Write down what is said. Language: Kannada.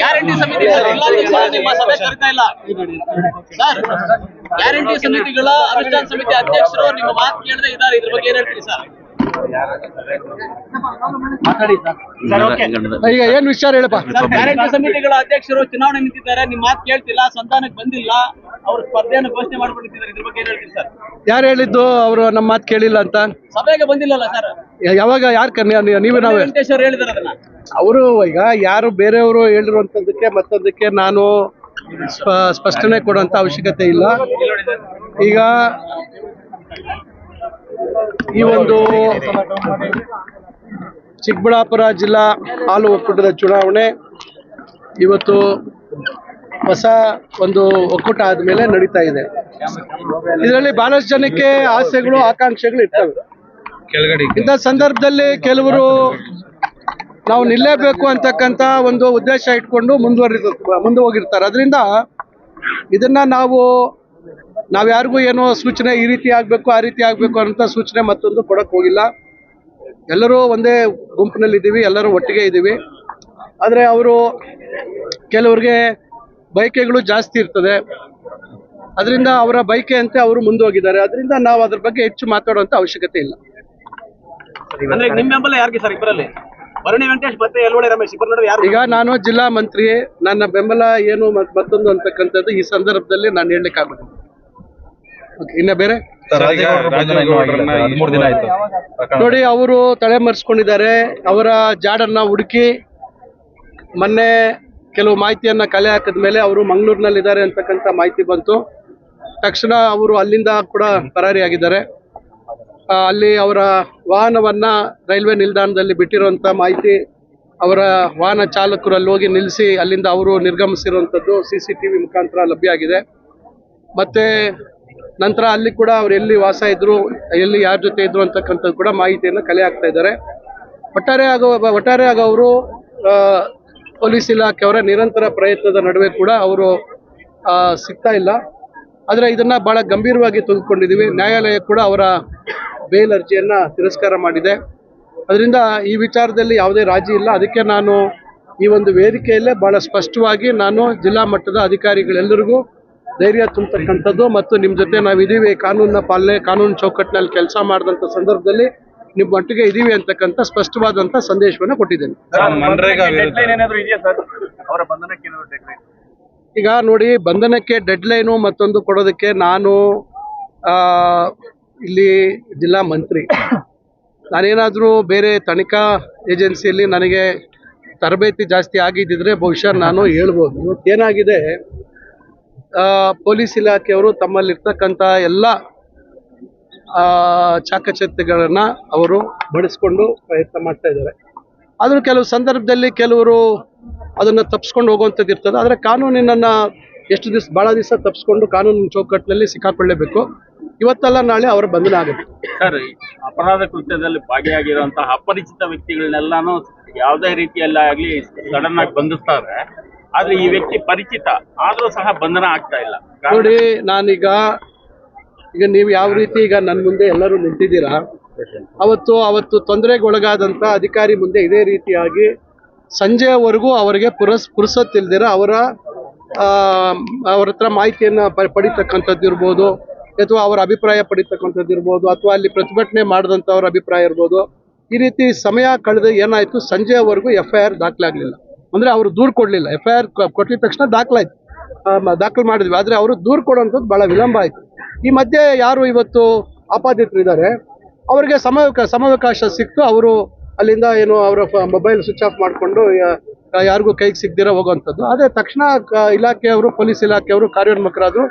ಗ್ಯಾರಂಟಿ ಸಮಿತಿ ಸರ್ ಇಲ್ಲಾಂದ್ರೆ ಸರ್ ನಿಮ್ಮ ಸಭೆ ಕರಿತಾ ಇಲ್ಲ. ಸರ್ ಗ್ಯಾರಂಟಿ ಸಮಿತಿಗಳ ಅನುಷ್ಠಾನ ಸಮಿತಿ ಅಧ್ಯಕ್ಷರು ನಿಮ್ಮ ಮಾತು ಕೇಳದೆ ಇದ್ದಾರೆ. ಇದ್ರ ಬಗ್ಗೆ ಏನ್ ಹೇಳ್ತೀರಿ ಸರ್ ಈಗ ಏನ್ ವಿಚಾರ ಹೇಳಪ್ಪ? ಸಮಿತಿಗಳ ಅಧ್ಯಕ್ಷರು ಚುನಾವಣೆ ನಿಂತಿದ್ದಾರೆ ನಿಮ್ಮ ಮಾತು ಕೇಳ್ತಿಲ್ಲ ಸಂಧಾನಕ್ಕೆ ಬಂದಿಲ್ಲ ಅವ್ರ ಸ್ಪರ್ಧೆಯನ್ನು ಘೋಷಣೆ ಮಾಡ್ಕೊಂಡಿದ್ದಾರೆ ಇದ್ರ ಬಗ್ಗೆ ಏನ್ ಹೇಳ್ತೀರಿ ಸರ್? ಯಾರು ಹೇಳಿದ್ದು? ಅವರು ನಮ್ಮ ಮಾತು ಕೇಳಿಲ್ಲ ಅಂತ. ಸಭೆಗೆ ಬಂದಿಲ್ಲಲ್ಲ ಸರ್? ಯಾವಾಗ ಯಾರು ಕಮ್ಮಿ ನೀವು ನಾವೇ? ಅವರು ಹೇಳಿದಾರೆ ಅದನ್ನ. ಅವರು ಈಗ ಯಾರು ಬೇರೆಯವರು ಹೇಳಿರುವಂತದಕ್ಕೆ ಮತ್ತೊಂದಕ್ಕೆ ನಾನು ಸ್ಪ- ಸ್ಪಷ್ಟನೆ ಕೊಡುವಂತ ಅವಶ್ಯಕತೆ ಇಲ್ಲ. ಈಗ ಈ ಒಂದು ಚಿಕ್ಕಬಳ್ಳಾಪುರ ಜಿಲ್ಲಾ ಹಾಲು ಒಕ್ಕೂಟದ ಚುನಾವಣೆ. ಇವತ್ತು ಹೊಸ ಒಂದು ಒಕ್ಕೂಟ ಆದ್ಮೇಲೆ ನಡೀತಾ ಇದೆ. ಇದರಲ್ಲಿ ಬಹಳಷ್ಟು ಜನಕ್ಕೆ ಆಸೆಗಳು, ಆಕಾಂಕ್ಷೆಗಳು ಇರ್ತವೆ. ಇಂಥ ಸಂದರ್ಭದಲ್ಲಿ ಕೆಲವರು ನಾವು ನಿಲ್ಲೇಬೇಕು ಅಂತಕ್ಕಂಥ ಒಂದು ಉದ್ದೇಶ ಇಟ್ಕೊಂಡು ಮುಂದುವರಿ ಮುಂದೆ ಹೋಗಿರ್ತಾರೆ. ಅದರಿಂದ ಇದನ್ನ ನಾವು ನಾವು ಯಾರಿಗೂ ಏನೋ ಸೂಚನೆ ಈ ರೀತಿ ಆಗಬೇಕು ಆ ರೀತಿ ಆಗಬೇಕು ಅಂತ ಸೂಚನೆ ಮತ್ತೊಂದು ಕೊಡಕ್ಕೆ ಹೋಗಿಲ್ಲ. ಎಲ್ಲರೂ ಒಂದೇ ಗುಂಪಿನಲ್ಲಿ ಇದ್ದೀವಿ ಎಲ್ಲರೂ ಒಟ್ಟಿಗೆ ಇದ್ದೀವಿ. ಆದರೆ ಅವರು ಕೆಲವ್ರಿಗೆ ಬೈಕೆಗಳು ಜಾಸ್ತಿ ಇರ್ತದೆ. ಅದರಿಂದ ಅವರ ಬೈಕೆ ಅಂತೆ ಅವರು ಮುಂದೋಗಿದ್ದಾರೆ. ಅದರಿಂದ ನಾವು ಅದ್ರ ಬಗ್ಗೆ ಹೆಚ್ಚು ಮಾತಾಡುವಂಥ ಅವಶ್ಯಕತೆ ಇಲ್ಲ. ಈಗ ನಾನು ಜಿಲ್ಲಾ ಮಂತ್ರಿ ನನ್ನ ಬೆಂಬಲ ಏನು ಮತ್- ಮತ್ತೊಂದು ಅಂತಕ್ಕಂಥದ್ದು ಈ ಸಂದರ್ಭದಲ್ಲಿ ನಾನು ಹೇಳಲಿಕ್ಕೆ ಆಗೋದಿಲ್ಲ ಓಕೆ ಇನ್ನ ಬೇರೆ? ದಿನ ಆಯ್ತು. ನೋಡಿ ಅವರು ತಲೆಮರೆಸ್ಕೊಂಡಿದ್ದಾರೆ. ಅವರ ಜಾಡನ್ನ ಹುಡುಕಿ ಮೊನ್ನೆ ಕೆಲವು ಮಾಹಿತಿಯನ್ನ ಕಲೆ ಹಾಕಿದ ಮೇಲೆ ಅವರು ಮಂಗಳೂರಿನಲ್ಲಿದ್ದಾರೆ ಅಂತಕ್ಕಂಥ ಮಾಹಿತಿ ಬಂತು. ತಕ್ಷಣ ಅವರು ಅಲ್ಲಿಂದ ಕೂಡ ಪರಾರಿಯಾಗಿದ್ದಾರೆ. ಆಗಿದ್ದಾರೆ ಅಲ್ಲಿ ಅವರ ವಾಹನವನ್ನ ರೈಲ್ವೆ ನಿಲ್ದಾಣದಲ್ಲಿ ಬಿಟ್ಟಿರುವಂತ ಮಾಹಿತಿ ಅವರ ವಾಹನ ಚಾಲಕರು ಅಲ್ಲಿ ಹೋಗಿ ನಿಲ್ಲಿಸಿ ಅಲ್ಲಿಂದ ಅವರು ನಿರ್ಗಮಿಸಿರುವಂತದ್ದು ಸಿ ಸಿ ಟಿ ವಿ ಮುಖಾಂತರ ಲಭ್ಯ ಆಗಿದೆ. ಮತ್ತೆ ನಂತರ ಅಲ್ಲಿ ಕೂಡ ಅವ್ರು ಎಲ್ಲಿ ವಾಸ ಇದ್ರು, ಎಲ್ಲಿ ಯಾರ ಜೊತೆ ಇದ್ರು ಅಂತಕ್ಕಂಥದ್ದು ಕೂಡ ಮಾಹಿತಿಯನ್ನು ಕಲೆ ಹಾಕ್ತಾ ಇದ್ದಾರೆ. ಒಟ್ಟಾರೆ ಆಗೋ, ಒಟ್ಟಾರೆ ಆಗ ಅವರು ಪೊಲೀಸ್ ಇಲಾಖೆಯವರ ನಿರಂತರ ಪ್ರಯತ್ನದ ನಡುವೆ ಕೂಡ ಅವರು ಸಿಗ್ತಾ ಇಲ್ಲ. ಆದರೆ ಇದನ್ನ ಬಹಳ ಗಂಭೀರವಾಗಿ ತೆಗೆದುಕೊಂಡಿದ್ದೀವಿ ನ್ಯಾಯಾಲಯ ಕೂಡ ಅವರ ಬೇಲ್ ಅರ್ಜಿಯನ್ನ ತಿರಸ್ಕಾರ ಮಾಡಿದೆ. ಅದರಿಂದ ಈ ವಿಚಾರದಲ್ಲಿ ಯಾವುದೇ ರಾಜಿ ಇಲ್ಲ. ಅದಕ್ಕೆ ನಾನು ಈ ಒಂದು ವೇದಿಕೆಯಲ್ಲೇ ಬಹಳ ಸ್ಪಷ್ಟವಾಗಿ ನಾನು ಜಿಲ್ಲಾ ಮಟ್ಟದ ಅಧಿಕಾರಿಗಳೆಲ್ಲರಿಗೂ ಧೈರ್ಯ ತುಂಬತಕ್ಕಂಥದ್ದು ಮತ್ತು ನಿಮ್ಮ ಜೊತೆ ನಾವು ಇದೀವಿ ಕಾನೂನಿನ ಪಾಲನೆ ಕಾನೂನು ಚೌಕಟ್ಟಿನಲ್ಲಿ ಕೆಲಸ ಮಾಡಿದಂಥ ಸಂದರ್ಭದಲ್ಲಿ ನಿಮ್ಮ ಒಟ್ಟಿಗೆ ಇದೀವಿ ಅಂತಕ್ಕಂಥ ಸ್ಪಷ್ಟವಾದಂಥ ಸಂದೇಶವನ್ನು ಕೊಟ್ಟಿದ್ದೇನೆ. ಮನ್ರೇಗಾ ವಿರುದ್ಧ. ಏನಾದ್ರು ಇದೆಯಾ ಸರ್? ಅವರ ಬಂಧನಕ್ಕೆ ಏನಾದ್ರು deadline? ಈಗ ನೋಡಿ ಬಂಧನಕ್ಕೆ ಡೆಡ್ಲೈನು ಮತ್ತೊಂದು ಕೊಡೋದಕ್ಕೆ ನಾನು ಆ, ಇಲ್ಲಿ ಜಿಲ್ಲಾ ಮಂತ್ರಿ. ನಾನೇನಾದರೂ ಬೇರೆ ತನಿಖಾ ಏಜೆನ್ಸಿಯಲ್ಲಿ ನನಗೆ ತರಬೇತಿ ಜಾಸ್ತಿ ಆಗಿದ್ದಿದ್ರೆ ಬಹುಶಃ ನಾನು ಹೇಳ್ಬೋದು. ಏನಾಗಿದೆ ಪೊಲೀಸ್ ಇಲಾಖೆಯವರು ತಮ್ಮಲ್ಲಿರ್ತಕ್ಕಂಥ ಎಲ್ಲ ಆ, ಚಾಕಚಕ್ಯತೆಗಳನ್ನ ಅವರು ಬಳಸ್ಕೊಂಡು ಪ್ರಯತ್ನ ಮಾಡ್ತಾ ಇದ್ದಾರೆ. ಆದರೂ ಕೆಲವು ಸಂದರ್ಭದಲ್ಲಿ ಕೆಲವರು ಅದನ್ನು ತಪ್ಪಿಸ್ಕೊಂಡು ಹೋಗುವಂಥದ್ದು ಇರ್ತದೆ. ಆದರೆ ಕಾನೂನಿನನ್ನ ಎಷ್ಟು ದಿವಸ ಭಾಳ ದಿವಸ ತಪ್ಪಿಸ್ಕೊಂಡು ಕಾನೂನಿನ ಚೌಕಟ್ಟಿನಲ್ಲಿ ಸಿಕ್ಕಾಕೊಳ್ಳೇಬೇಕು. ಇವತ್ತಲ್ಲ ನಾಳೆ ಅವರ ಬಂಧನ ಆಗುತ್ತೆ. ಸರ್ ಅಪರಾಧ ಕೃತ್ಯದಲ್ಲಿ ಭಾಗಿಯಾಗಿರುವಂತಹ ಅಪರಿಚಿತ ವ್ಯಕ್ತಿಗಳನ್ನೆಲ್ಲಾನು ಯಾವುದೇ ರೀತಿಯಲ್ಲಾಗಲಿ ಸಡನ್ ಆಗಿ ಬಂಧಿಸ್ತಾರೆ. ಆದ್ರೆ ಈ ವ್ಯಕ್ತಿ ಪರಿಚಿತ. ಆದ್ರೂ ಸಹ ಬಂಧನ ಆಗ್ತಾ ಇಲ್ಲ. ನೋಡಿ, ನಾನೀಗ, ಈಗ ನೀವು ಯಾವ ರೀತಿ ಈಗ ನನ್ನ ಮುಂದೆ ಎಲ್ಲರೂ ನಿಂತಿದ್ದೀರಾ? ಅವತ್ತು ಅವತ್ತು ತೊಂದರೆಗೊಳಗಾದಂತ ಅಧಿಕಾರಿ ಮುಂದೆ ಇದೇ ರೀತಿಯಾಗಿ ಸಂಜೆಯವರೆಗೂ ಅವರಿಗೆ ಪುರಸ್ ಪುರುಸತ್ತಿಲ್ದಿರ ಅವರ ಅವ್ರ ಹತ್ರ ಮಾಹಿತಿಯನ್ನು ಪಡಿತಕ್ಕಂಥದ್ದು ಇರ್ಬೋದು, ಅಥವಾ ಅವರ ಅಭಿಪ್ರಾಯ ಪಡಿತಕ್ಕಂಥದ್ದು ಇರ್ಬೋದು, ಅಥವಾ ಅಲ್ಲಿ ಪ್ರತಿಭಟನೆ ಮಾಡಿದಂಥವ್ರ ಅಭಿಪ್ರಾಯ ಇರ್ಬೋದು, ಈ ರೀತಿ ಸಮಯ ಕಳೆದ ಏನಾಯಿತು ಸಂಜೆಯವರೆಗೂ ಎಫ್ ಐ ಆರ್ ದಾಖಲಾಗಲಿಲ್ಲ. ಅಂದರೆ ಅವರು ದೂರು ಕೊಡಲಿಲ್ಲ. ಎಫ್ ಐ ಆರ್ ಕೊಟ್ಟಿದ ತಕ್ಷಣ ದಾಖಲಾಯಿತು. ದಾಖಲು ಮಾಡಿದ್ವಿ. ಆದರೆ ಅವರು ದೂರು ಕೊಡೋಂಥದ್ದು ಭಾಳ ವಿಳಂಬ ಆಯಿತು. ಈ ಮಧ್ಯೆ ಯಾರು ಇವತ್ತು ಆಪಾದಿತರಿದ್ದಾರೆ ಅವರಿಗೆ ಸಮಯ ಸಮಾವಕಾಶ ಸಿಕ್ತು. ಅವರು ಅಲ್ಲಿಂದ ಏನು ಅವರ ಮೊಬೈಲ್ ಸ್ವಿಚ್ ಆಫ್ ಮಾಡಿಕೊಂಡು ಯಾರಿಗೂ ಕೈಗೆ ಸಿಗ್ದಿರ ಹೋಗುವಂಥದ್ದು. ಆದರೆ ತಕ್ಷಣ ಇಲಾಖೆಯವರು, ಪೊಲೀಸ್ ಇಲಾಖೆಯವರು ಕಾರ್ಯೋನ್ಮುಖರಾದರು.